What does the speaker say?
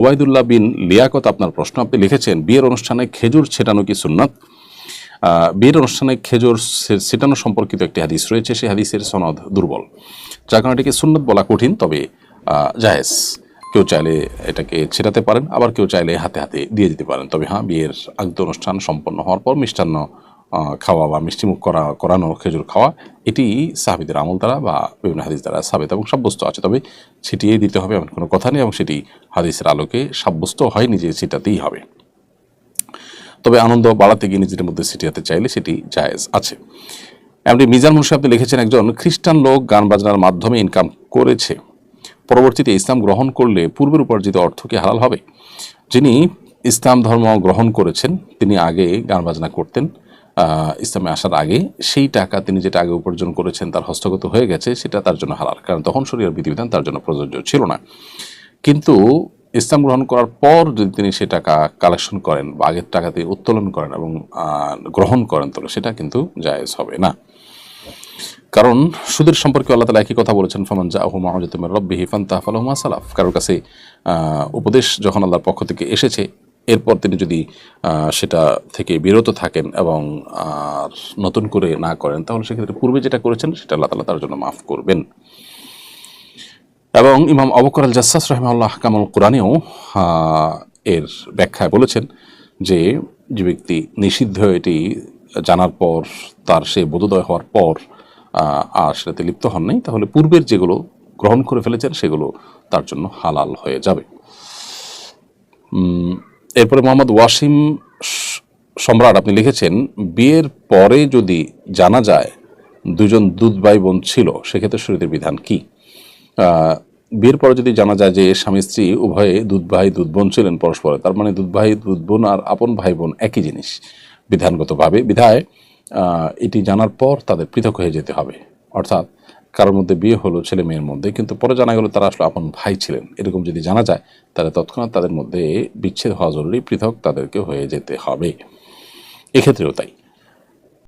ওবায়দুল্লাহ বিন লিয়াকত আপনার প্রশ্ন, আপনি লিখেছেন, বিয়ের অনুষ্ঠানে খেজুর ছেটানো কি সুন্নাত? বিয়ের অনুষ্ঠানে খেজুর ছেটানো সম্পর্কিত একটি হাদিস রয়েছে, সেই হাদিসের সনদ দুর্বল। যার কারণে এটিকে সুন্নত বলা কঠিন, তবে জায়েজ। কেউ চাইলে এটাকে ছেটাতে পারেন, আবার কেউ চাইলে হাতে হাতে দিয়ে দিতে পারেন। তবে হ্যাঁ বিয়ের আগদ অনুষ্ঠান সম্পন্ন হওয়ার পর মিষ্টান্ন খাওয়া বা মিষ্টিমুখ করা, করানো, খেজুর খাওয়া, এটি সাহাবিদের আমল দ্বারা বা বিভিন্ন হাদিস দ্বারা সাবিত এবং সাব্যস্ত আছে। তবে ছিটিয়ে দিতে হবে এমন কোনো কথা নেই এবং সেটি হাদিসের আলোকে সাব্যস্ত হয় নিজে ছিটাতেই হবে। তবে আনন্দ বাড়াতে গিয়ে নিজেদের মধ্যে ছিটিয়াতে চাইলে সেটি জায়েজ আছে। এমনি মিজান মুন্সি আপনি লিখেছেন, একজন খ্রিস্টান লোক গান বাজনার মাধ্যমে ইনকাম করেছে। পরবর্তীতে ইসলাম গ্রহণ করলে পূর্বের উপার্জিত অর্থ কি হালাল হবে? যিনি ইসলাম ধর্ম গ্রহণ করেছেন, তিনি আগে গান বাজনা করতেন। ইসলামে আসার আগে সেই টাকা তিনি যেটা আগে উপার্জন করেছেন তার হস্তগত হয়ে গেছে, সেটা তার জন্য হালাল। কারণ তখন শরীরের বিধিবিধান তার জন্য প্রযোজ্য ছিল না। কিন্তু ইসলাম গ্রহণ করার পর যদি তিনি সে টাকা কালেকশন করেন বা আগের টাকাতে উত্তোলন করেন এবং গ্রহণ করেন, তাহলে সেটা কিন্তু জায়েজ হবে না। কারণ সুদের সম্পর্কে আল্লাহ তালা একই কথা বলেছেন, ফমান জা আহু মাহজুদ্দিন রব্বি হিফান তাহফালহমা সালাফ। কারোর কাছে উপদেশ যখন আল্লাহর পক্ষ থেকে এসেছে এরপর তিনি যদি সেটা থেকে বিরত থাকেন এবং আর নতুন করে না করেন, তাহলে সেক্ষেত্রে পূর্বে যেটা করেছেন, সেটা আল্লাহ তালা তার জন্য মাফ করবেন। এবং ইমাম অবকর আল জাসাস রহমাল্লাহ কামাল কোরআনেও এর ব্যাখ্যায় বলেছেন যে যে ব্যক্তি নিষিদ্ধ এটি জানার পর, তার সে বোধোদয় হওয়ার পর আর সেটাতে লিপ্ত হন নাই, তাহলে পূর্বের যেগুলো গ্রহণ করে ফেলেছেন, সেগুলো তার জন্য হালাল হয়ে যাবে। এরপরে মোহাম্মদ ওয়াসিম সম্রাট, আপনি লিখেছেন, বিয়ের পরে যদি জানা যায় দুজন দুধ ভাই বোন ছিল, সেক্ষেত্রে শরীরের বিধান কি? বিয়ের পরে যদি জানা যায় যে স্বামী স্ত্রী উভয়ে দুধ ভাই, দুধ বোন ছিলেন পরস্পরে, তার মানে দুধ ভাই, দুধ বোন আর আপন ভাই বোন একই জিনিস বিধানগতভাবে। বিধায় এটি জানার পর তাদের পৃথক হয়ে যেতে হবে। অর্থাৎ কারোর মধ্যে বিয়ে হলো, ছেলে মেয়ের মধ্যে, কিন্তু পরে জানা গেল তারা আসলে আপন ভাই ছিলেন। এরকম যদি জানা যায়, তাহলে তৎক্ষণাৎ তাদের মধ্যে বিচ্ছেদ হওয়া জরুরি, পৃথক তাদেরকে হয়ে যেতে হবে। এক্ষেত্রেও তাই।